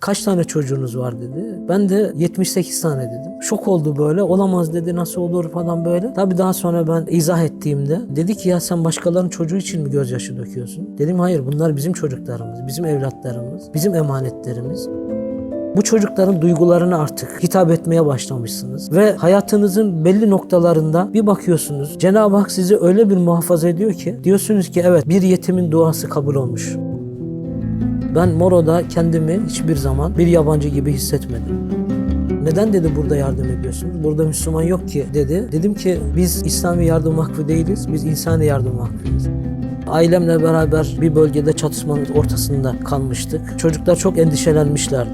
Kaç tane çocuğunuz var dedi. Ben de 78 tane dedim. Şok oldu böyle. Olamaz dedi nasıl olur falan böyle. Tabii daha sonra ben izah ettiğimde dedi ki ya sen başkalarının çocuğu için mi gözyaşı döküyorsun? Dedim hayır bunlar bizim çocuklarımız, bizim evlatlarımız, bizim emanetlerimiz. Bu çocukların duygularına artık hitap etmeye başlamışsınız. Ve hayatınızın belli noktalarında bir bakıyorsunuz. Cenab-ı Hak sizi öyle bir muhafaza ediyor ki diyorsunuz ki evet bir yetimin duası kabul olmuş. Ben Moro'da kendimi hiçbir zaman bir yabancı gibi hissetmedim. Neden dedi burada yardım ediyorsunuz? Burada Müslüman yok ki dedi. Dedim ki biz İslami Yardım Vakfı değiliz. Biz İnsani Yardım Vakfıyız. Ailemle beraber bir bölgede çatışmanın ortasında kalmıştık. Çocuklar çok endişelenmişlerdi.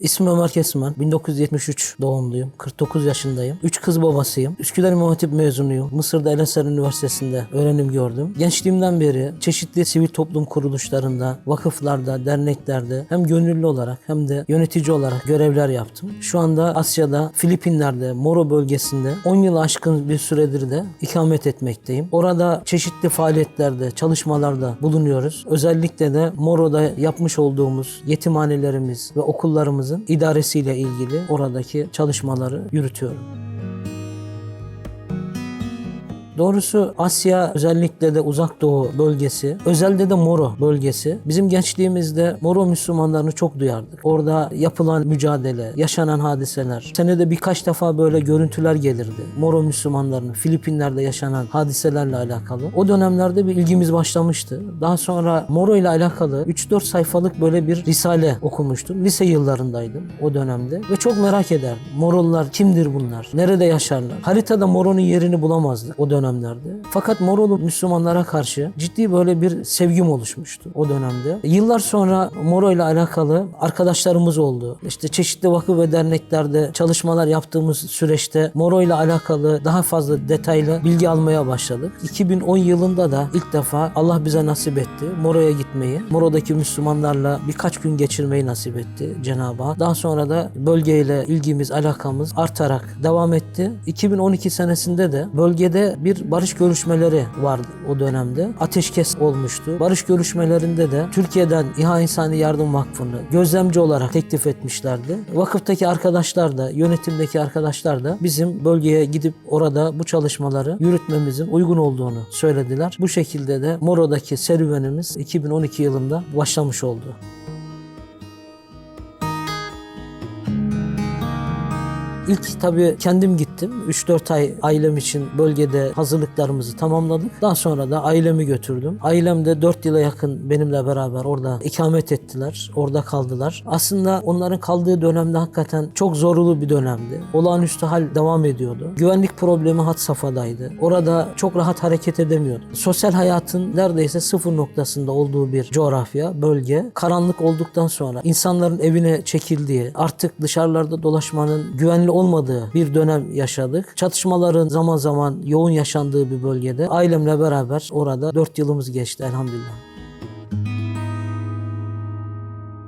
İsmim Ömer Kesman. 1973 doğumluyum. 49 yaşındayım. 3 kız babasıyım. Üsküdar İmam mezunuyum. Mısır'da El Eser Üniversitesi'nde öğrenim gördüm. Gençliğimden beri çeşitli sivil toplum kuruluşlarında, vakıflarda, derneklerde hem gönüllü olarak hem de yönetici olarak görevler yaptım. Şu anda Asya'da, Filipinler'de, Moro bölgesinde 10 yıl aşkın bir süredir de ikamet etmekteyim. Orada çeşitli faaliyetlerde, çalışmalarda bulunuyoruz. Özellikle de Moro'da yapmış olduğumuz yetimhanelerimiz ve okullarımızın idaresiyle ilgili oradaki çalışmaları yürütüyorum. Doğrusu Asya özellikle de Uzak Doğu bölgesi, özelde de Moro bölgesi. Bizim gençliğimizde Moro Müslümanlarını çok duyardık. Orada yapılan mücadele, yaşanan hadiseler. Senede birkaç defa böyle görüntüler gelirdi. Moro Müslümanlarının Filipinler'de yaşanan hadiselerle alakalı. O dönemlerde bir ilgimiz başlamıştı. Daha sonra Moro ile alakalı 3-4 sayfalık böyle bir risale okumuştum. Lise yıllarındaydım o dönemde ve çok merak ederdim. Morolular kimdir bunlar? Nerede yaşarlar? Haritada Moro'nun yerini bulamazdık o dönemlerde. Fakat Morolu Müslümanlara karşı ciddi böyle bir sevgim oluşmuştu o dönemde. Yıllar sonra Moro ile alakalı arkadaşlarımız oldu. İşte çeşitli vakıf ve derneklerde çalışmalar yaptığımız süreçte Moro ile alakalı daha fazla detaylı bilgi almaya başladık. 2010 yılında da ilk defa Allah bize nasip etti Moro'ya gitmeyi. Moro'daki Müslümanlarla birkaç gün geçirmeyi nasip etti Cenab-ı Hak. Daha sonra da bölgeyle ilgimiz, alakamız artarak devam etti. 2012 senesinde de bölgede bir barış görüşmeleri vardı o dönemde. Ateşkes olmuştu. Barış görüşmelerinde de Türkiye'den İHA İnsani Yardım Vakfı'nı gözlemci olarak teklif etmişlerdi. Vakıftaki arkadaşlar da, yönetimdeki arkadaşlar da bizim bölgeye gidip orada bu çalışmaları yürütmemizin uygun olduğunu söylediler. Bu şekilde de Moro'daki serüvenimiz 2012 yılında başlamış oldu. İlk tabii kendim gittim. 3-4 ay ailem için bölgede hazırlıklarımızı tamamladık. Daha sonra da ailemi götürdüm. Ailem de 4 yıla yakın benimle beraber orada ikamet ettiler. Orada kaldılar. Aslında onların kaldığı dönemde hakikaten çok zorlu bir dönemdi. Olağanüstü hal devam ediyordu. Güvenlik problemi had safhadaydı. Orada çok rahat hareket edemiyordu. Sosyal hayatın neredeyse sıfır noktasında olduğu bir coğrafya, bölge. Karanlık olduktan sonra insanların evine çekildiği, artık dışarılarda dolaşmanın güvenli olmadığı bir dönem yaşadık. Çatışmaların zaman zaman yoğun yaşandığı bir bölgede ailemle beraber orada 4 yılımız geçti elhamdülillah.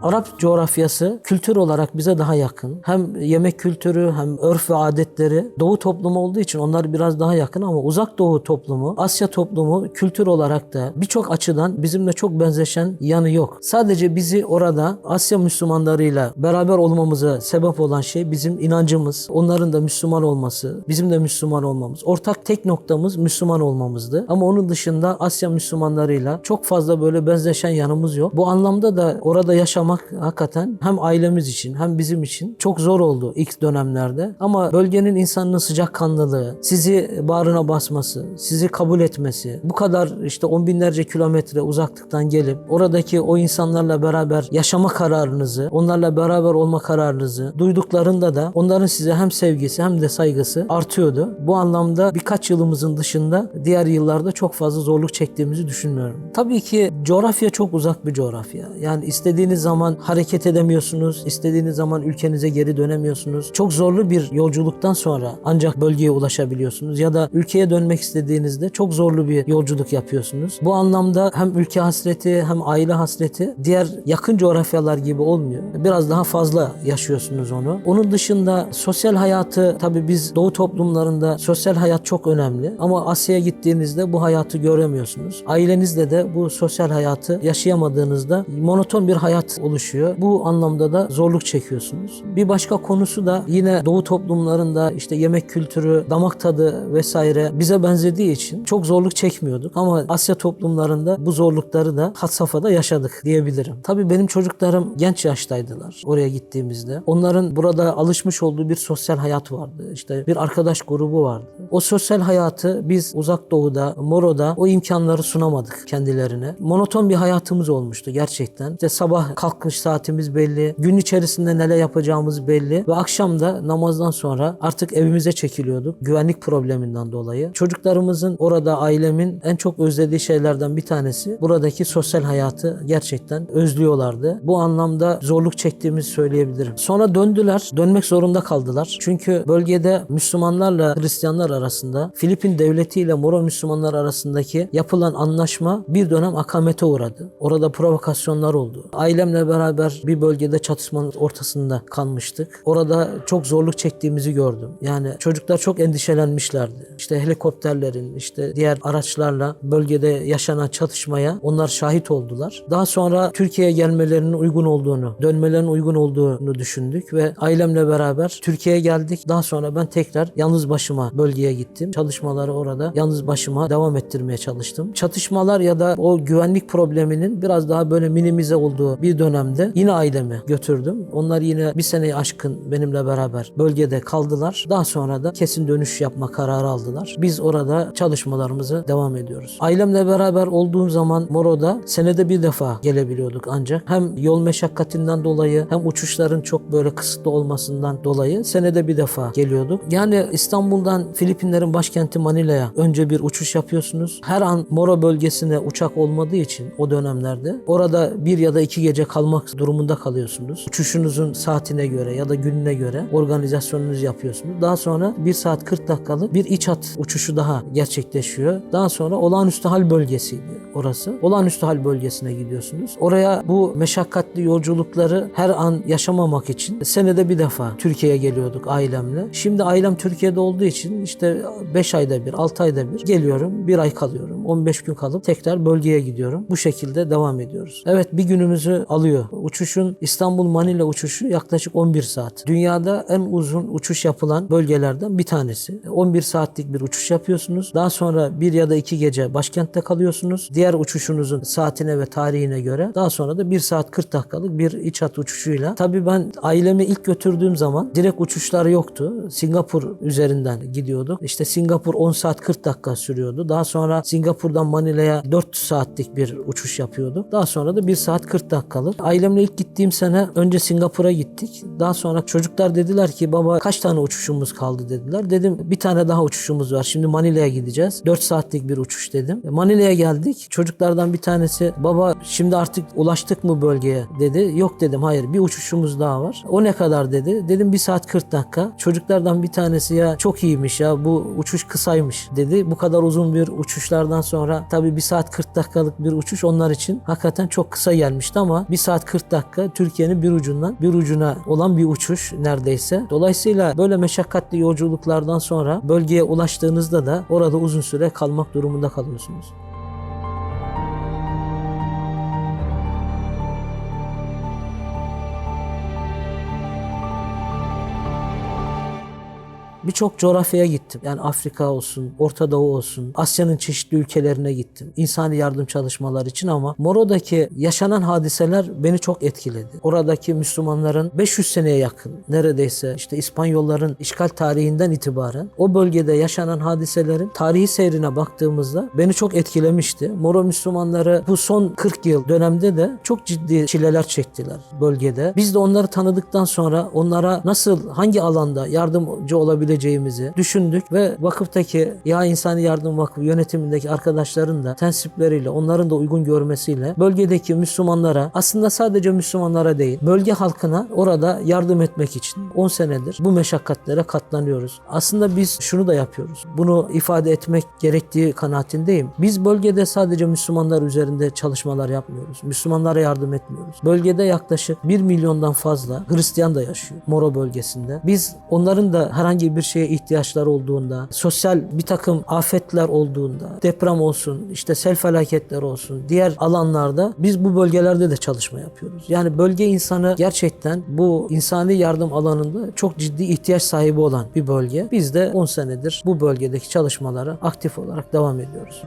Arap coğrafyası kültür olarak bize daha yakın. Hem yemek kültürü hem örf ve adetleri doğu toplumu olduğu için onlar biraz daha yakın ama uzak doğu toplumu, Asya toplumu kültür olarak da birçok açıdan bizimle çok benzeşen yanı yok. Sadece bizi orada Asya Müslümanlarıyla beraber olmamıza sebep olan şey bizim inancımız, onların da Müslüman olması, bizim de Müslüman olmamız. Ortak tek noktamız Müslüman olmamızdı. Ama onun dışında Asya Müslümanlarıyla çok fazla böyle benzeşen yanımız yok. Bu anlamda da orada yaşamak hakikaten hem ailemiz için hem bizim için çok zor oldu ilk dönemlerde. Ama bölgenin insanının sıcakkanlılığı, sizi bağrına basması, sizi kabul etmesi, bu kadar işte on binlerce kilometre uzaklıktan gelip oradaki o insanlarla beraber yaşama kararınızı, onlarla beraber olma kararınızı duyduklarında da onların size hem sevgisi hem de saygısı artıyordu. Bu anlamda birkaç yılımızın dışında diğer yıllarda çok fazla zorluk çektiğimizi düşünmüyorum. Tabii ki coğrafya çok uzak bir coğrafya. Yani istediğiniz zaman zaman hareket edemiyorsunuz. istediğiniz zaman ülkenize geri dönemiyorsunuz. Çok zorlu bir yolculuktan sonra ancak bölgeye ulaşabiliyorsunuz. Ya da ülkeye dönmek istediğinizde çok zorlu bir yolculuk yapıyorsunuz. Bu anlamda hem ülke hasreti hem aile hasreti diğer yakın coğrafyalar gibi olmuyor. Biraz daha fazla yaşıyorsunuz onu. Onun dışında sosyal hayatı tabii biz doğu toplumlarında sosyal hayat çok önemli. Ama Asya'ya gittiğinizde bu hayatı göremiyorsunuz. Ailenizle de bu sosyal hayatı yaşayamadığınızda monoton bir hayat oluşuyor. Bu anlamda da zorluk çekiyorsunuz. Bir başka konusu da yine doğu toplumlarında işte yemek kültürü, damak tadı vesaire bize benzediği için çok zorluk çekmiyorduk. Ama Asya toplumlarında bu zorlukları da had safhada yaşadık diyebilirim. Tabii benim çocuklarım genç yaştaydılar oraya gittiğimizde. Onların burada alışmış olduğu bir sosyal hayat vardı. İşte bir arkadaş grubu vardı. O sosyal hayatı biz uzak doğuda, Moro'da o imkanları sunamadık kendilerine. Monoton bir hayatımız olmuştu gerçekten. İşte sabah kalkmış saatimiz belli, gün içerisinde neler yapacağımız belli ve akşam da namazdan sonra artık evimize çekiliyorduk güvenlik probleminden dolayı. Çocuklarımızın orada ailemin en çok özlediği şeylerden bir tanesi buradaki sosyal hayatı gerçekten özlüyorlardı. Bu anlamda zorluk çektiğimizi söyleyebilirim. Sonra döndüler, dönmek zorunda kaldılar. Çünkü bölgede Müslümanlarla Hristiyanlar arasında Filipin devleti ile Moro Müslümanlar arasındaki yapılan anlaşma bir dönem akamete uğradı. Orada provokasyonlar oldu. Ailemle beraber bir bölgede çatışmanın ortasında kalmıştık. Orada çok zorluk çektiğimizi gördüm. Yani çocuklar çok endişelenmişlerdi. İşte helikopterlerin, işte diğer araçlarla bölgede yaşanan çatışmaya onlar şahit oldular. Daha sonra Türkiye'ye gelmelerinin uygun olduğunu, dönmelerinin uygun olduğunu düşündük ve ailemle beraber Türkiye'ye geldik. Daha sonra ben tekrar yalnız başıma bölgeye gittim. Çalışmaları orada yalnız başıma devam ettirmeye çalıştım. Çatışmalar ya da o güvenlik probleminin biraz daha böyle minimize olduğu bir dönemde yine ailemi götürdüm. Onlar yine bir seneyi aşkın benimle beraber bölgede kaldılar. Daha sonra da kesin dönüş yapma kararı aldılar. Biz orada çalışmalarımızı devam ediyoruz. Ailemle beraber olduğum zaman Moro'da senede bir defa gelebiliyorduk ancak hem yol meşakkatinden dolayı hem uçuşların çok böyle kısıtlı olmasından dolayı senede bir defa geliyorduk. Yani İstanbul'dan Filipinlerin başkenti Manila'ya önce bir uçuş yapıyorsunuz. Her an Moro bölgesine uçak olmadığı için o dönemlerde orada bir ya da iki gece kalmak durumunda kalıyorsunuz. Uçuşunuzun saatine göre ya da gününe göre organizasyonunuzu yapıyorsunuz. Daha sonra 1 saat 40 dakikalık bir iç hat uçuşu daha gerçekleşiyor. Daha sonra olağanüstü hal bölgesiydi orası. Olağanüstü hal bölgesine gidiyorsunuz. Oraya bu meşakkatli yolculukları her an yaşamamak için senede bir defa Türkiye'ye geliyorduk ailemle. Şimdi ailem Türkiye'de olduğu için işte 5 ayda bir, 6 ayda bir geliyorum. Bir ay kalıyorum. 15 gün kalıp tekrar bölgeye gidiyorum. Bu şekilde devam ediyoruz. Evet bir günümüzü alıyor. Uçuşun İstanbul Manila uçuşu yaklaşık 11 saat. Dünyada en uzun uçuş yapılan bölgelerden bir tanesi. 11 saatlik bir uçuş yapıyorsunuz. Daha sonra bir ya da iki gece başkentte kalıyorsunuz. Diğer uçuşunuzun saatine ve tarihine göre daha sonra da 1 saat 40 dakikalık bir iç hat uçuşuyla. Tabii ben ailemi ilk götürdüğüm zaman direkt uçuşlar yoktu. Singapur üzerinden gidiyorduk. İşte Singapur 10 saat 40 dakika sürüyordu. Daha sonra Singapur'dan Manila'ya 4 saatlik bir uçuş yapıyorduk. Daha sonra da 1 saat 40 dakikalık. Ailemle ilk gittiğim sene önce Singapur'a gittik. Daha sonra çocuklar dediler ki baba kaç tane uçuşumuz kaldı dediler. Dedim bir tane daha uçuşumuz var. Şimdi Manila'ya gideceğiz. 4 saatlik bir uçuş dedim. E, Manila'ya geldik. Çocuklardan bir tanesi baba şimdi artık ulaştık mı bölgeye dedi. Yok dedim hayır bir uçuşumuz daha var. O ne kadar dedi. Dedim 1 saat 40 dakika. Çocuklardan bir tanesi ya çok iyiymiş ya bu uçuş kısaymış dedi. Bu kadar uzun bir uçuşlardan sonra tabii 1 saat 40 dakikalık bir uçuş onlar için hakikaten çok kısa gelmişti ama 1 saat 40 dakika Türkiye'nin bir ucundan bir ucuna olan bir uçuş neredeyse. Dolayısıyla böyle meşakkatli yolculuklardan sonra bölgeye ulaştığınızda da orada uzun süre kalmak durumunda kalıyorsunuz. Birçok coğrafyaya gittim. Yani Afrika olsun, Orta Doğu olsun, Asya'nın çeşitli ülkelerine gittim. İnsani yardım çalışmaları için ama Moro'daki yaşanan hadiseler beni çok etkiledi. Oradaki Müslümanların 500 seneye yakın neredeyse işte İspanyolların işgal tarihinden itibaren o bölgede yaşanan hadiselerin tarihi seyrine baktığımızda beni çok etkilemişti. Moro Müslümanları bu son 40 yıl dönemde de çok ciddi çileler çektiler bölgede. Biz de onları tanıdıktan sonra onlara nasıl hangi alanda yardımcı olabilir yapabileceğimizi düşündük ve vakıftaki Ya İnsani Yardım Vakfı yönetimindeki arkadaşların da tensipleriyle, onların da uygun görmesiyle bölgedeki Müslümanlara aslında sadece Müslümanlara değil, bölge halkına orada yardım etmek için 10 senedir bu meşakkatlere katlanıyoruz. Aslında biz şunu da yapıyoruz. Bunu ifade etmek gerektiği kanaatindeyim. Biz bölgede sadece Müslümanlar üzerinde çalışmalar yapmıyoruz. Müslümanlara yardım etmiyoruz. Bölgede yaklaşık 1 milyondan fazla Hristiyan da yaşıyor Moro bölgesinde. Biz onların da herhangi bir şeye ihtiyaçları olduğunda, sosyal bir takım afetler olduğunda, deprem olsun, işte sel felaketleri olsun, diğer alanlarda biz bu bölgelerde de çalışma yapıyoruz. Yani bölge insanı gerçekten bu insani yardım alanında çok ciddi ihtiyaç sahibi olan bir bölge. Biz de 10 senedir bu bölgedeki çalışmalara aktif olarak devam ediyoruz.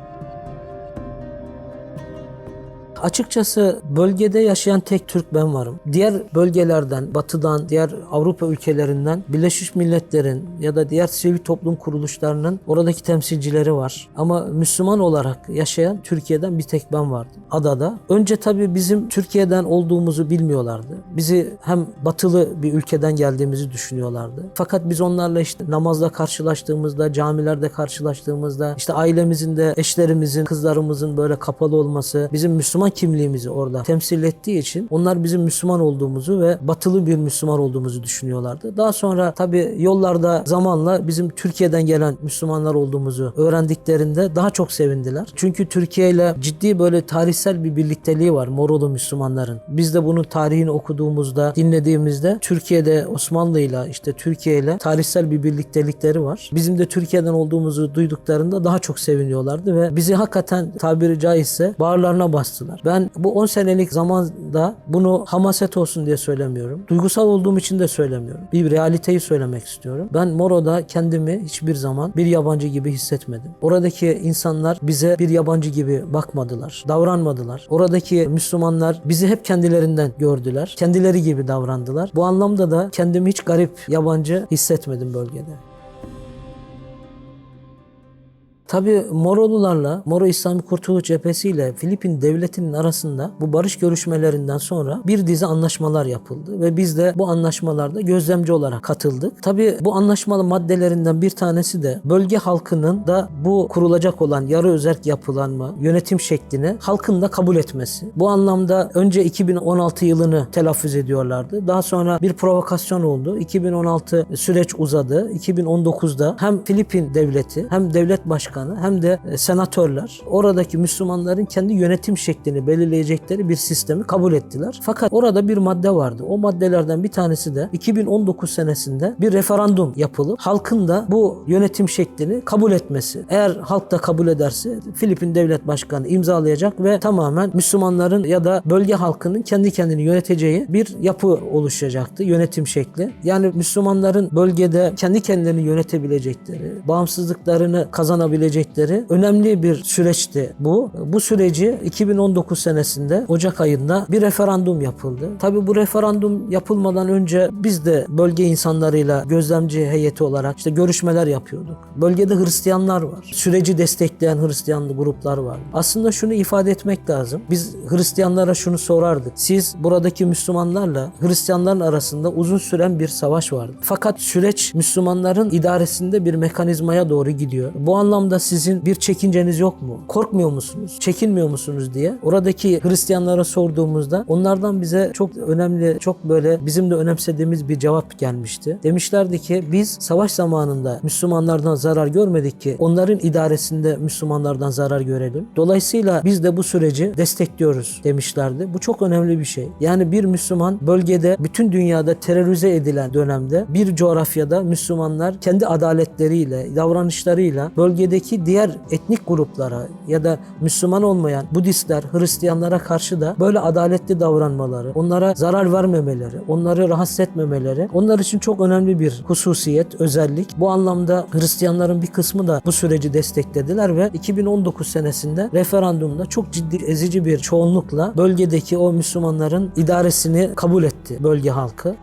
Açıkçası bölgede yaşayan tek Türk ben varım. Diğer bölgelerden, batıdan, diğer Avrupa ülkelerinden Birleşmiş Milletler'in ya da diğer sivil toplum kuruluşlarının oradaki temsilcileri var. Ama Müslüman olarak yaşayan Türkiye'den bir tek ben vardım. Adada. Önce tabii bizim Türkiye'den olduğumuzu bilmiyorlardı. Bizi hem batılı bir ülkeden geldiğimizi düşünüyorlardı. Fakat biz onlarla işte namazda karşılaştığımızda, camilerde karşılaştığımızda, işte ailemizin de, eşlerimizin, kızlarımızın böyle kapalı olması, bizim Müslüman kimliğimizi orada temsil ettiği için onlar bizim Müslüman olduğumuzu ve batılı bir Müslüman olduğumuzu düşünüyorlardı. Daha sonra tabii yollarda zamanla bizim Türkiye'den gelen Müslümanlar olduğumuzu öğrendiklerinde daha çok sevindiler. Çünkü Türkiye ile ciddi böyle tarihsel bir birlikteliği var Morolu Müslümanların. Biz de bunun tarihini okuduğumuzda, dinlediğimizde Türkiye'de Osmanlı ile işte Türkiye ile tarihsel bir birliktelikleri var. Bizim de Türkiye'den olduğumuzu duyduklarında daha çok seviniyorlardı ve bizi hakikaten tabiri caizse bağırlarına bastılar. Ben bu 10 senelik zamanda bunu hamaset olsun diye söylemiyorum. Duygusal olduğum için de söylemiyorum. Bir realiteyi söylemek istiyorum. Ben Moro'da kendimi hiçbir zaman bir yabancı gibi hissetmedim. Oradaki insanlar bize bir yabancı gibi bakmadılar, davranmadılar. Oradaki Müslümanlar bizi hep kendilerinden gördüler. Kendileri gibi davrandılar. Bu anlamda da kendimi hiç garip, yabancı hissetmedim bölgede. Tabi Morolularla, Moro İslami Kurtuluş Cephesi ile Filipin devletinin arasında bu barış görüşmelerinden sonra bir dizi anlaşmalar yapıldı ve biz de bu anlaşmalarda gözlemci olarak katıldık. Tabi bu anlaşmalı maddelerinden bir tanesi de bölge halkının da bu kurulacak olan yarı özerk yapılanma, yönetim şeklini halkın da kabul etmesi. Bu anlamda önce 2016 yılını telaffuz ediyorlardı. Daha sonra bir provokasyon oldu. 2016 süreç uzadı. 2019'da hem Filipin devleti hem devlet başkanı hem de e, senatörler oradaki Müslümanların kendi yönetim şeklini belirleyecekleri bir sistemi kabul ettiler. Fakat orada bir madde vardı. O maddelerden bir tanesi de 2019 senesinde bir referandum yapılıp halkın da bu yönetim şeklini kabul etmesi. Eğer halk da kabul ederse Filipin devlet başkanı imzalayacak ve tamamen Müslümanların ya da bölge halkının kendi kendini yöneteceği bir yapı oluşacaktı. Yönetim şekli. Yani Müslümanların bölgede kendi kendilerini yönetebilecekleri, bağımsızlıklarını kazanabilecekleri önemli bir süreçti bu. Bu süreci 2019 senesinde Ocak ayında bir referandum yapıldı. Tabi bu referandum yapılmadan önce biz de bölge insanlarıyla gözlemci heyeti olarak işte görüşmeler yapıyorduk. Bölgede Hristiyanlar var. Süreci destekleyen Hristiyan gruplar var. Aslında şunu ifade etmek lazım. Biz Hristiyanlara şunu sorardık. Siz buradaki Müslümanlarla Hristiyanların arasında uzun süren bir savaş vardı. Fakat süreç Müslümanların idaresinde bir mekanizmaya doğru gidiyor. Bu anlamda sizin bir çekinceniz yok mu? Korkmuyor musunuz? Çekinmiyor musunuz diye oradaki Hristiyanlara sorduğumuzda onlardan bize çok önemli, çok böyle bizim de önemsediğimiz bir cevap gelmişti. Demişlerdi ki biz savaş zamanında Müslümanlardan zarar görmedik ki onların idaresinde Müslümanlardan zarar görelim. Dolayısıyla biz de bu süreci destekliyoruz demişlerdi. Bu çok önemli bir şey. Yani bir Müslüman bölgede bütün dünyada terörize edilen dönemde bir coğrafyada Müslümanlar kendi adaletleriyle, davranışlarıyla bölgedeki diğer etnik gruplara ya da Müslüman olmayan Budistler, Hristiyanlara karşı da böyle adaletli davranmaları, onlara zarar vermemeleri, onları rahatsız etmemeleri onlar için çok önemli bir hususiyet, özellik. Bu anlamda Hristiyanların bir kısmı da bu süreci desteklediler ve 2019 senesinde referandumda çok ciddi ezici bir çoğunlukla bölgedeki o Müslümanların idaresini kabul etti bölge halkı.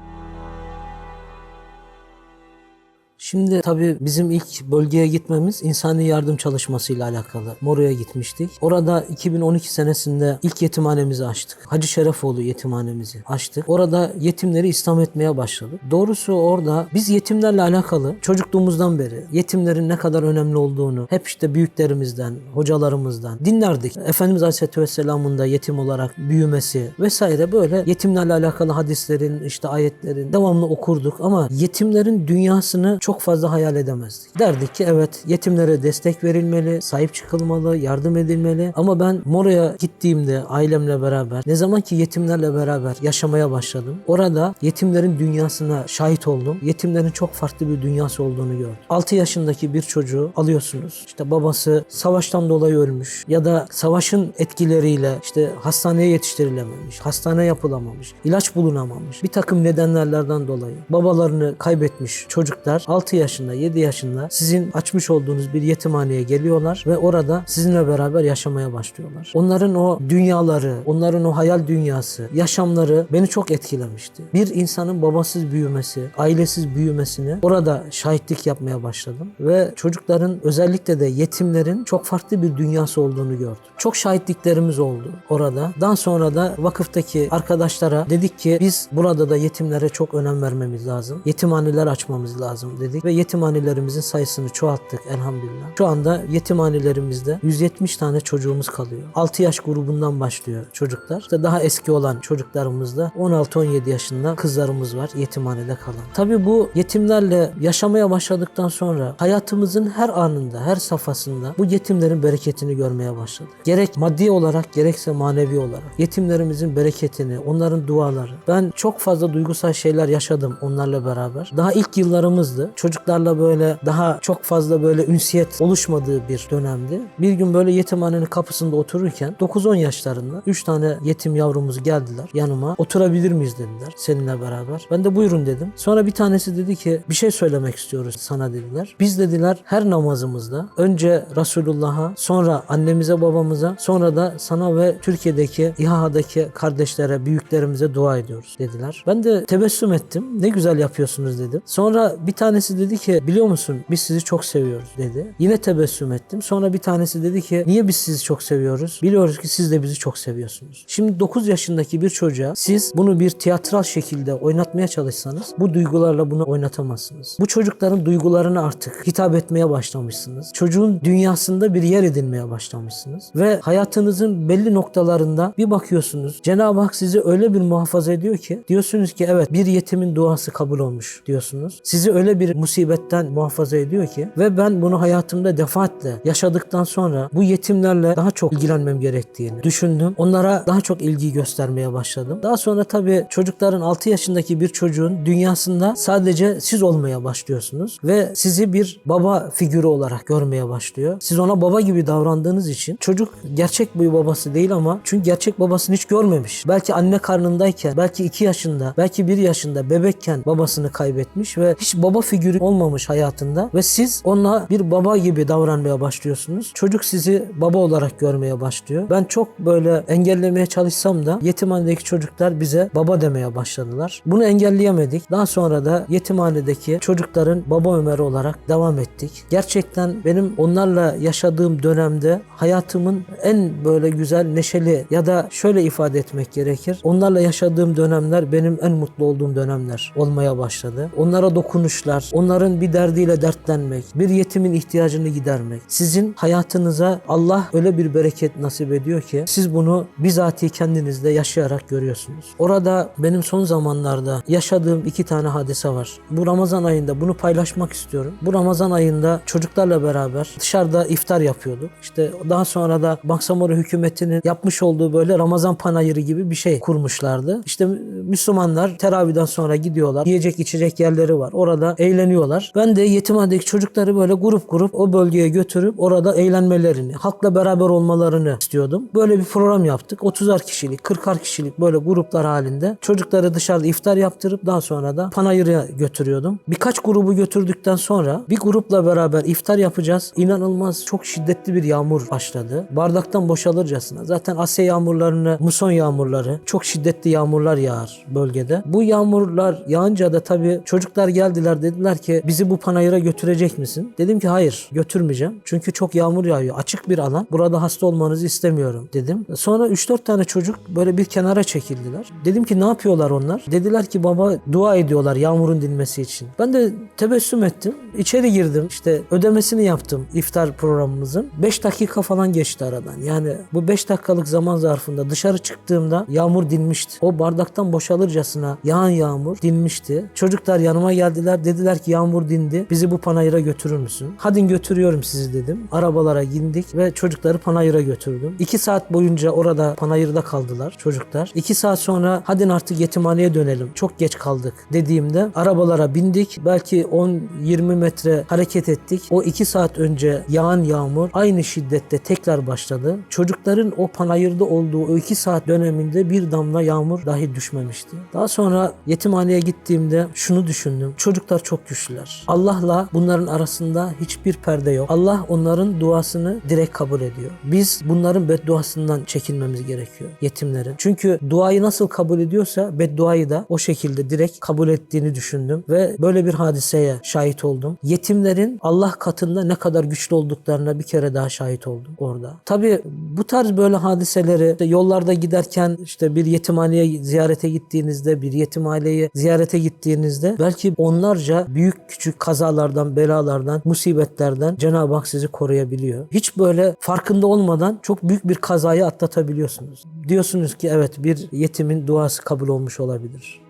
Şimdi tabii bizim ilk bölgeye gitmemiz insani yardım çalışmasıyla alakalı. Moro'ya gitmiştik. Orada 2012 senesinde ilk yetimhanemizi açtık. Hacı Şerefoğlu yetimhanemizi açtık. Orada yetimleri İslam etmeye başladık. Doğrusu orada biz yetimlerle alakalı çocukluğumuzdan beri yetimlerin ne kadar önemli olduğunu hep işte büyüklerimizden, hocalarımızdan dinlerdik. Efendimiz Aleyhisselatü Vesselam'ın da yetim olarak büyümesi vesaire böyle yetimlerle alakalı hadislerin, işte ayetlerin devamlı okurduk ama yetimlerin dünyasını çok fazla hayal edemezdik. Derdik ki evet yetimlere destek verilmeli, sahip çıkılmalı, yardım edilmeli ama ben Mora'ya gittiğimde ailemle beraber ne zaman ki yetimlerle beraber yaşamaya başladım. Orada yetimlerin dünyasına şahit oldum. Yetimlerin çok farklı bir dünyası olduğunu gördüm. 6 yaşındaki bir çocuğu alıyorsunuz. İşte babası savaştan dolayı ölmüş ya da savaşın etkileriyle işte hastaneye yetiştirilememiş, hastane yapılamamış, ilaç bulunamamış. Bir takım nedenlerden dolayı babalarını kaybetmiş çocuklar 6 yaşında, 7 yaşında sizin açmış olduğunuz bir yetimhaneye geliyorlar ve orada sizinle beraber yaşamaya başlıyorlar. Onların o dünyaları, onların o hayal dünyası, yaşamları beni çok etkilemişti. Bir insanın babasız büyümesi, ailesiz büyümesini orada şahitlik yapmaya başladım ve çocukların özellikle de yetimlerin çok farklı bir dünyası olduğunu gördüm. Çok şahitliklerimiz oldu orada. Daha sonra da vakıftaki arkadaşlara dedik ki biz burada da yetimlere çok önem vermemiz lazım. Yetimhaneler açmamız lazım dedik ve yetimhanelerimizin sayısını çoğalttık elhamdülillah. Şu anda yetimhanelerimizde 170 tane çocuğumuz kalıyor. 6 yaş grubundan başlıyor çocuklar. İşte daha eski olan çocuklarımızda 16-17 yaşında kızlarımız var yetimhanede kalan. Tabii bu yetimlerle yaşamaya başladıktan sonra hayatımızın her anında, her safhasında bu yetimlerin bereketini görmeye başladık. Gerek maddi olarak gerekse manevi olarak. Yetimlerimizin bereketini, onların duaları. Ben çok fazla duygusal şeyler yaşadım onlarla beraber. Daha ilk yıllarımızdı. Çocuklarla böyle daha çok fazla böyle ünsiyet oluşmadığı bir dönemdi. Bir gün böyle yetimhanenin kapısında otururken 9-10 yaşlarında 3 tane yetim yavrumuz geldiler yanıma. Oturabilir miyiz dediler seninle beraber. Ben de buyurun dedim. Sonra bir tanesi dedi ki bir şey söylemek istiyoruz sana dediler. Biz dediler her namazımızda önce Resulullah'a sonra annemize babamıza sonra da sana ve Türkiye'deki İHA'daki kardeşlere büyüklerimize dua ediyoruz dediler. Ben de tebessüm ettim. Ne güzel yapıyorsunuz dedim. Sonra bir tanesi dedi ki biliyor musun biz sizi çok seviyoruz dedi. Yine tebessüm ettim. Sonra bir tanesi dedi ki niye biz sizi çok seviyoruz? Biliyoruz ki siz de bizi çok seviyorsunuz. Şimdi 9 yaşındaki bir çocuğa siz bunu bir tiyatral şekilde oynatmaya çalışsanız bu duygularla bunu oynatamazsınız. Bu çocukların duygularını artık hitap etmeye başlamışsınız. Çocuğun dünyasında bir yer edinmeye başlamışsınız. Ve hayatınızın belli noktalarında bir bakıyorsunuz Cenab-ı Hak sizi öyle bir muhafaza ediyor ki diyorsunuz ki evet bir yetimin duası kabul olmuş diyorsunuz. Sizi öyle bir musibetten muhafaza ediyor ki ve ben bunu hayatımda defaatle yaşadıktan sonra bu yetimlerle daha çok ilgilenmem gerektiğini düşündüm. Onlara daha çok ilgi göstermeye başladım. Daha sonra tabii çocukların 6 yaşındaki bir çocuğun dünyasında sadece siz olmaya başlıyorsunuz ve sizi bir baba figürü olarak görmeye başlıyor. Siz ona baba gibi davrandığınız için çocuk gerçek bir babası değil ama çünkü gerçek babasını hiç görmemiş. Belki anne karnındayken, belki 2 yaşında, belki 1 yaşında bebekken babasını kaybetmiş ve hiç baba figürü olmamış hayatında ve siz ona bir baba gibi davranmaya başlıyorsunuz. Çocuk sizi baba olarak görmeye başlıyor. Ben çok böyle engellemeye çalışsam da yetimhanedeki çocuklar bize baba demeye başladılar. Bunu engelleyemedik. Daha sonra da yetimhanedeki çocukların baba Ömer'i olarak devam ettik. Gerçekten benim onlarla yaşadığım dönemde hayatımın en böyle güzel, neşeli ya da şöyle ifade etmek gerekir. Onlarla yaşadığım dönemler benim en mutlu olduğum dönemler olmaya başladı. Onlara dokunuşlar, onların bir derdiyle dertlenmek, bir yetimin ihtiyacını gidermek. Sizin hayatınıza Allah öyle bir bereket nasip ediyor ki siz bunu bizatihi kendinizde yaşayarak görüyorsunuz. Orada benim son zamanlarda yaşadığım iki tane hadise var. Bu Ramazan ayında bunu paylaşmak istiyorum. Bu Ramazan ayında çocuklarla beraber dışarıda iftar yapıyorduk. İşte daha sonra da Baksamoro hükümetinin yapmış olduğu böyle Ramazan panayırı gibi bir şey kurmuşlardı. İşte Müslümanlar teravihden sonra gidiyorlar. Yiyecek içecek yerleri var. Orada eğleniyorlar. Ben de yetimhanedeki çocukları böyle grup grup o bölgeye götürüp orada eğlenmelerini, halkla beraber olmalarını istiyordum. Böyle bir program yaptık. 30'ar kişilik, 40'ar kişilik böyle gruplar halinde çocukları dışarıda iftar yaptırıp daha sonra da panayır'a götürüyordum. Birkaç grubu götürdükten sonra bir grupla beraber iftar yapacağız. İnanılmaz çok şiddetli bir yağmur başladı. Bardaktan boşalırcasına. Zaten Asya yağmurlarını, muson yağmurları, çok şiddetli yağmurlar yağar bölgede. Bu yağmurlar yağınca da tabii çocuklar geldiler dediler ki bizi bu panayıra götürecek misin? Dedim ki hayır götürmeyeceğim. Çünkü çok yağmur yağıyor. Açık bir alan. Burada hasta olmanızı istemiyorum dedim. Sonra 3-4 tane çocuk böyle bir kenara çekildiler. Dedim ki ne yapıyorlar onlar? Dediler ki baba dua ediyorlar yağmurun dinmesi için. Ben de tebessüm ettim. İçeri girdim. İşte ödemesini yaptım iftar programımızın. 5 dakika falan geçti aradan. Yani bu 5 dakikalık zaman zarfında dışarı çıktığımda yağmur dinmişti. O bardaktan boşalırcasına yağan yağmur dinmişti. Çocuklar yanıma geldiler. Dediler ki yağmur dindi. Bizi bu panayıra götürür müsün? Hadi götürüyorum sizi dedim. Arabalara indik ve çocukları panayıra götürdüm. 2 saat boyunca orada panayırda kaldılar çocuklar. 2 saat sonra hadi artık yetimhaneye dönelim. Çok geç kaldık dediğimde arabalara bindik. Belki 10-20 metre hareket ettik. O 2 saat önce yağan yağmur aynı şiddette tekrar başladı. Çocukların o panayırda olduğu o 2 saat döneminde bir damla yağmur dahi düşmemişti. Daha sonra yetimhaneye gittiğimde şunu düşündüm. Çocuklar çok güçlüler. Allah'la bunların arasında hiçbir perde yok. Allah onların duasını direkt kabul ediyor. Biz bunların bedduasından çekinmemiz gerekiyor yetimlerin. Çünkü duayı nasıl kabul ediyorsa bedduayı da o şekilde direkt kabul ettiğini düşündüm ve böyle bir hadiseye şahit oldum. Yetimlerin Allah katında ne kadar güçlü olduklarına bir kere daha şahit oldum orada. Tabii bu tarz böyle hadiseleri işte yollarda giderken işte bir yetimhaneye ziyarete gittiğinizde, bir yetim aileyi ziyarete gittiğinizde belki onlarca büyük küçük kazalardan, belalardan, musibetlerden Cenab-ı Hak sizi koruyabiliyor. Hiç böyle farkında olmadan çok büyük bir kazayı atlatabiliyorsunuz. Diyorsunuz ki evet bir yetimin duası kabul olmuş olabilir.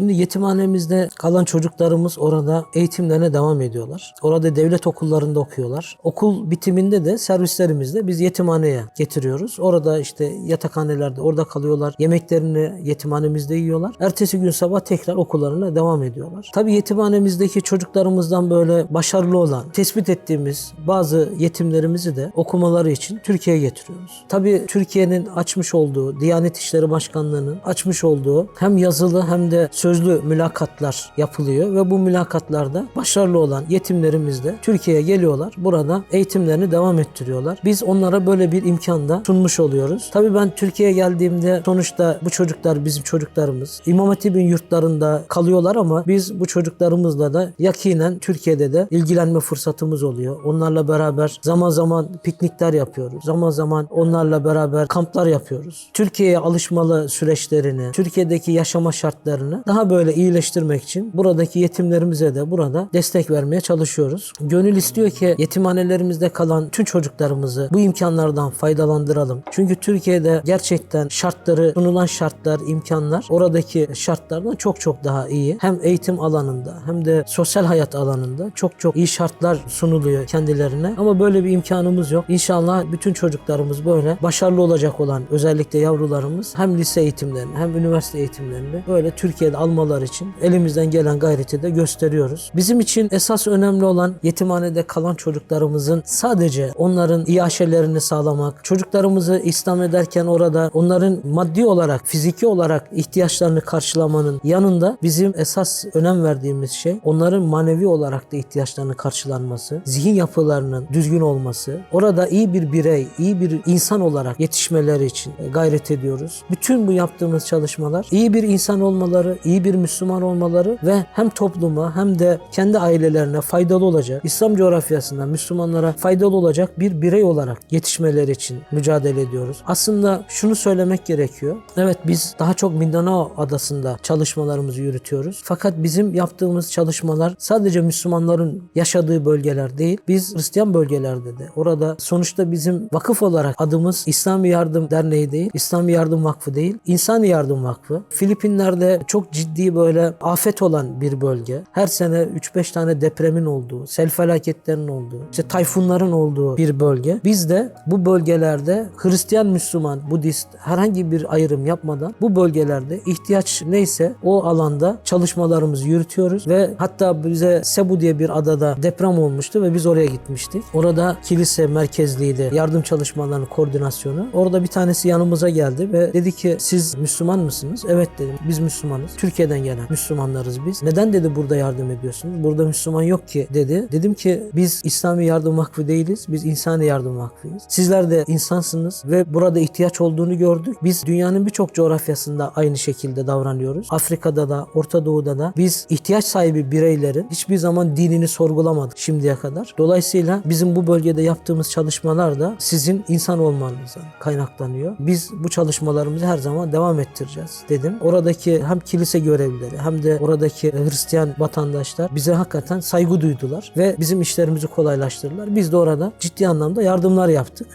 Şimdi yetimhanemizde kalan çocuklarımız orada eğitimlerine devam ediyorlar. Orada devlet okullarında okuyorlar. Okul bitiminde de servislerimizle biz yetimhaneye getiriyoruz. Orada işte yatakhanelerde orada kalıyorlar. Yemeklerini yetimhanemizde yiyorlar. Ertesi gün sabah tekrar okullarına devam ediyorlar. Tabii yetimhanemizdeki çocuklarımızdan böyle başarılı olan, tespit ettiğimiz bazı yetimlerimizi de okumaları için Türkiye'ye getiriyoruz. Tabii Türkiye'nin açmış olduğu, Diyanet İşleri Başkanlığı'nın açmış olduğu hem yazılı hem de sözlü mülakatlar yapılıyor ve bu mülakatlarda başarılı olan yetimlerimiz de Türkiye'ye geliyorlar. Burada eğitimlerini devam ettiriyorlar. Biz onlara böyle bir imkan da sunmuş oluyoruz. Tabii ben Türkiye'ye geldiğimde sonuçta bu çocuklar bizim çocuklarımız. İmam Hatip'in yurtlarında kalıyorlar ama biz bu çocuklarımızla da yakinen Türkiye'de de ilgilenme fırsatımız oluyor. Onlarla beraber zaman zaman piknikler yapıyoruz. Zaman zaman onlarla beraber kamplar yapıyoruz. Türkiye'ye alışmalı süreçlerini, Türkiye'deki yaşama şartlarını daha böyle iyileştirmek için buradaki yetimlerimize de burada destek vermeye çalışıyoruz. Gönül istiyor ki yetimhanelerimizde kalan tüm çocuklarımızı bu imkanlardan faydalandıralım. Çünkü Türkiye'de gerçekten şartları, sunulan şartlar, imkanlar oradaki şartlardan çok çok daha iyi. Hem eğitim alanında hem de sosyal hayat alanında çok çok iyi şartlar sunuluyor kendilerine. Ama böyle bir imkanımız yok. İnşallah bütün çocuklarımız böyle başarılı olacak olan özellikle yavrularımız hem lise eğitimlerini hem üniversite eğitimlerini böyle Türkiye'de almaları için elimizden gelen gayreti de gösteriyoruz. Bizim için esas önemli olan yetimhanede kalan çocuklarımızın sadece onların iaşelerini sağlamak, çocuklarımızı İslam ederken orada onların maddi olarak, fiziki olarak ihtiyaçlarını karşılamanın yanında bizim esas önem verdiğimiz şey onların manevi olarak da ihtiyaçlarını karşılanması, zihin yapılarının düzgün olması, orada iyi bir birey, iyi bir insan olarak yetişmeleri için gayret ediyoruz. Bütün bu yaptığımız çalışmalar iyi bir insan olmaları, iyi bir Müslüman olmaları ve hem topluma hem de kendi ailelerine faydalı olacak, İslam coğrafyasında Müslümanlara faydalı olacak bir birey olarak yetişmeleri için mücadele ediyoruz. Aslında şunu söylemek gerekiyor. Evet biz daha çok Mindanao adasında çalışmalarımızı yürütüyoruz. Fakat bizim yaptığımız çalışmalar sadece Müslümanların yaşadığı bölgeler değil. Biz Hristiyan bölgelerde de orada sonuçta bizim vakıf olarak adımız İslami Yardım Derneği değil, İslami Yardım Vakfı değil, İnsani Yardım Vakfı. Filipinler'de çok ciddi böyle afet olan bir bölge. Her sene 3-5 tane depremin olduğu, sel felaketlerinin olduğu, işte tayfunların olduğu bir bölge. Biz de bu bölgelerde Hristiyan, Müslüman, Budist herhangi bir ayrım yapmadan bu bölgelerde ihtiyaç neyse o alanda çalışmalarımızı yürütüyoruz ve hatta bize Cebu diye bir adada deprem olmuştu ve biz oraya gitmiştik. Orada kilise merkezliydi. Yardım çalışmalarının koordinasyonu. Orada bir tanesi yanımıza geldi ve dedi ki siz Müslüman mısınız? Evet dedim. Biz Müslümanız. Türkiye Türkiye'den gelen Müslümanlarız biz. Neden dedi burada yardım ediyorsunuz? Burada Müslüman yok ki dedi. Dedim ki biz İslami Yardım Vakfı değiliz. Biz İnsani Yardım Vakfıyız. Sizler de insansınız ve burada ihtiyaç olduğunu gördük. Biz dünyanın birçok coğrafyasında aynı şekilde davranıyoruz. Afrika'da da, Orta Doğu'da da biz ihtiyaç sahibi bireylerin hiçbir zaman dinini sorgulamadık şimdiye kadar. Dolayısıyla bizim bu bölgede yaptığımız çalışmalar da sizin insan olmanızdan kaynaklanıyor. Biz bu çalışmalarımızı her zaman devam ettireceğiz dedim. Oradaki hem kilise görevlileri hem de oradaki Hristiyan vatandaşlar bize hakikaten saygı duydular ve bizim işlerimizi kolaylaştırdılar. Biz de orada ciddi anlamda yardımlar yaptık.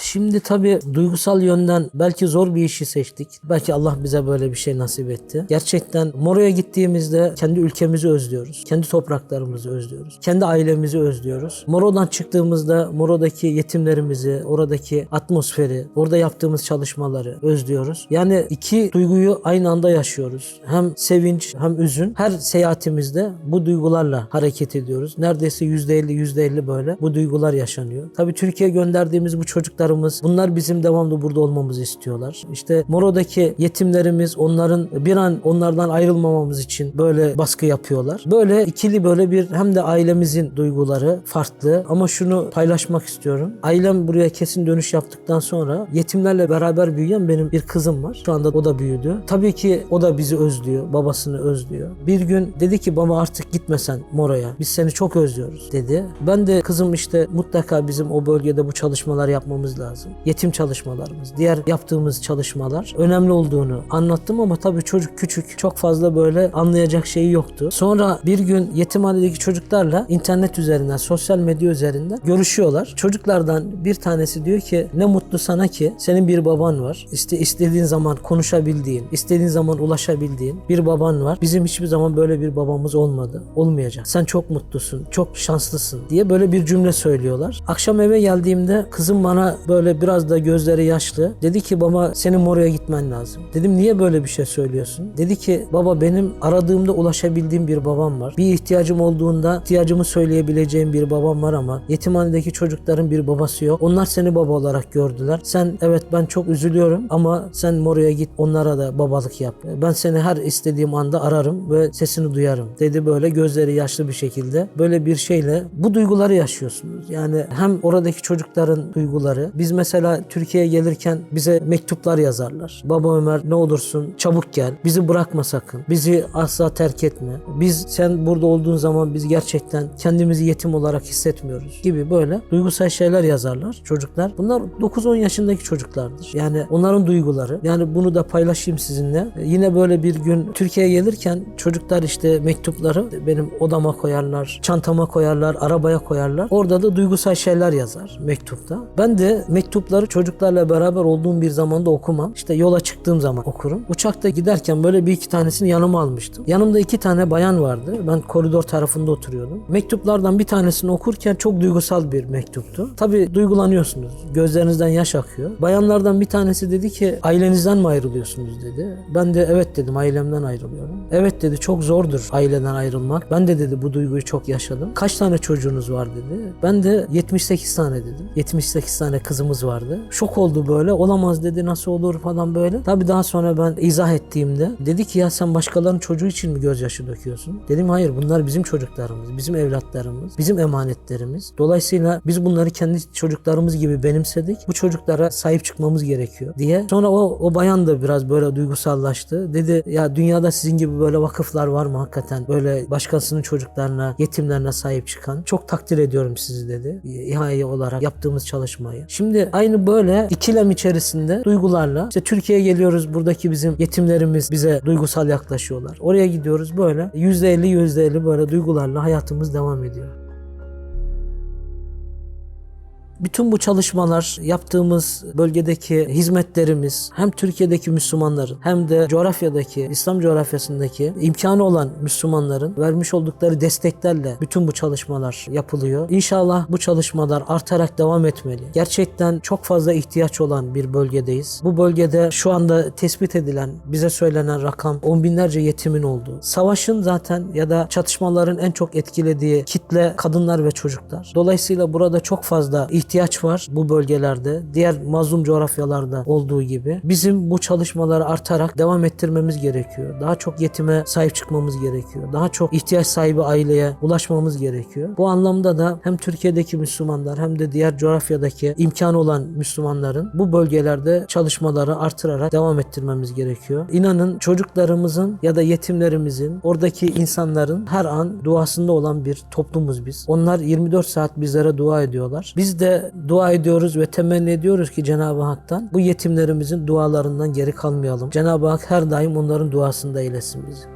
Şimdi tabii duygusal yönden belki zor bir işi seçtik. Belki Allah bize böyle bir şey nasip etti. Gerçekten Moro'ya gittiğimizde kendi ülkemizi özlüyoruz. Kendi topraklarımızı özlüyoruz. Kendi ailemizi özlüyoruz. Moro'dan çıktığımızda Moro'daki yetimlerimizi, oradaki atmosferi, orada yaptığımız çalışmaları özlüyoruz. Yani iki duyguyu aynı anda yaşıyoruz. Hem sevinç hem üzün. Her seyahatimizde bu duygularla hareket ediyoruz. Neredeyse %50 %50 böyle bu duygular yaşanıyor. Tabii Türkiye'ye gönderdiğimiz bu çocuklarımız bunlar bizim devamlı burada olmamızı istiyorlar. İşte Moro'daki yetimlerimiz onların bir an onlardan ayrılmamamız için böyle baskı yapıyorlar. Böyle ikili böyle bir hem de ailemizin duyguları farklı ama şunu paylaşmak istiyorum. Ailem buraya kesin dönüş yaptıktan sonra yetimlerle beraber büyüyen benim bir kızım var. Şu anda o da büyüdü. Tabii ki o da bizi özlüyor, babasını özlüyor. Bir gün dedi ki baba artık gitmesen Moro'ya. Biz seni çok özlüyoruz dedi. Ben de kızım işte mutlaka bizim o bölgede bu çalışmalar yapmamız lazım. Yetim çalışmalarımız, diğer yaptığımız çalışmalar önemli olduğunu anlattım ama tabii çocuk küçük, çok fazla böyle anlayacak şeyi yoktu. Sonra bir gün yetimhanedeki çocuklarla internet üzerinden, sosyal medya üzerinden görüşüyorlar. Çocuklardan bir tanesi diyor ki ne mutlu sana ki senin bir baban var. İşte istediğin zaman konuşabildiğin, istediğin zaman ulaşabildiğin bir baban var. Bizim hiçbir zaman böyle bir babamız olmadı. Olmayacak. Sen çok mutlusun, çok şanslısın diye böyle bir cümle söylüyorlar. Akşam eve geldiğimde kızım bana böyle biraz da gözleri yaşlı. Dedi ki baba senin oraya gitmen lazım. Dedim niye böyle bir şey söylüyorsun? Dedi ki baba benim aradığımda ulaşabildiğim bir babam var. Bir ihtiyacım olduğunda ihtiyacımı söyleyebileceğim bir babam var ama yetimhanedeki çocukların bir babası yok. Onlar seni baba olarak gördüler. Sen evet ben çok üzülüyorum ama sen oraya git onlara da babalık yap. Ben seni her istediğim anda ararım ve sesini duyarım. Dedi böyle gözleri yaşlı bir şekilde. Böyle bir şeyle bu duyguları yaşıyorsunuz. Yani hem oradaki çocukların duyguları. Biz mesela Türkiye'ye gelirken bize mektuplar yazarlar. Baba Ömer ne olursun çabuk gel. Bizi bırakma sakın. Bizi asla terk etme. Biz sen burada olduğun zaman biz gerçekten kendimizi yetim olarak hissetmiyoruz gibi böyle duygusal şeyler yazarlar çocuklar. Bunlar 9-10 yaşındaki çocuklardır. Yani onların duyguları. Yani bunu da paylaşayım sizinle. Yine böyle bir gün Türkiye'ye gelirken çocuklar işte mektupları benim odama koyarlar, çantama koyarlar, arabaya koyarlar. Orada da duygusal şeyler yazar mektupta. Ben de mektupları çocuklarla beraber olduğum bir zamanda okumam. İşte yola çıktığım zaman okurum. Uçakta giderken böyle bir iki tanesini yanıma almıştım. Yanımda iki tane bayan vardı. Ben koridor tarafında oturuyordum. Mektuplardan bir tanesini okurken çok duygusal bir mektuptu. Tabii duygulanıyorsunuz. Gözlerinizden yaş akıyor. Bayanlardan bir tanesi dedi ki ailenizden mi ayrılıyorsunuz dedi. Ben de evet dedim ailemden ayrılıyorum. Evet dedi çok zordur aileden ayrılmak. Ben de dedi bu duyguyu çok yaşadım. Kaç tane çocuğunuz var dedi. Ben de 78 tane dedim. 78 tane kızımız vardı. Şok oldu böyle. Olamaz dedi nasıl olur falan böyle. Tabii daha sonra ben izah ettiğimde dedi ki ya sen başkalarının çocuğu için mi gözyaşı döküyorsun? Dedim hayır bunlar bizim çocuklarımız, bizim evlatlarımız, bizim emanetlerimiz. Dolayısıyla biz bunları kendi çocuklarımız gibi benimsedik. Bu çocuklara sahip çıkmamız gerekiyor diye. Sonra o, o bayan da biraz böyle duygusallaştı. Dedi ya dünyada sizin gibi böyle vakıflar var mı hakikaten? Böyle başkasının çocuklarına, yetimlerine sahip çıkan. Çok takdir ediyorum sizi dedi. İHA'yı olarak yaptığımız çalışmayı. Şimdi aynı böyle ikilem içerisinde duygularla işte Türkiye'ye geliyoruz buradaki bizim yetimlerimiz bize duygusal yaklaşıyorlar. Oraya gidiyoruz böyle %50 %50 böyle duygularla hayatımız devam ediyor. Bütün bu çalışmalar, yaptığımız bölgedeki hizmetlerimiz hem Türkiye'deki Müslümanların hem de coğrafyadaki, İslam coğrafyasındaki imkanı olan Müslümanların vermiş oldukları desteklerle bütün bu çalışmalar yapılıyor. İnşallah bu çalışmalar artarak devam etmeli. Gerçekten çok fazla ihtiyaç olan bir bölgedeyiz. Bu bölgede şu anda tespit edilen, bize söylenen rakam on binlerce yetimin olduğu. Savaşın zaten ya da çatışmaların en çok etkilediği kitle kadınlar ve çocuklar. Dolayısıyla burada çok fazla ihtiyaç ihtiyaç var bu bölgelerde. Diğer mazlum coğrafyalarda olduğu gibi. Bizim bu çalışmaları artarak devam ettirmemiz gerekiyor. Daha çok yetime sahip çıkmamız gerekiyor. Daha çok ihtiyaç sahibi aileye ulaşmamız gerekiyor. Bu anlamda da hem Türkiye'deki Müslümanlar hem de diğer coğrafyadaki imkanı olan Müslümanların bu bölgelerde çalışmaları artırarak devam ettirmemiz gerekiyor. İnanın çocuklarımızın ya da yetimlerimizin, oradaki insanların her an duasında olan bir toplumuz biz. Onlar 24 saat bizlere dua ediyorlar. Biz de dua ediyoruz ve temenni ediyoruz ki Cenab-ı Hak'tan bu yetimlerimizin dualarından geri kalmayalım. Cenab-ı Hak her daim onların duasında eylesin bizi.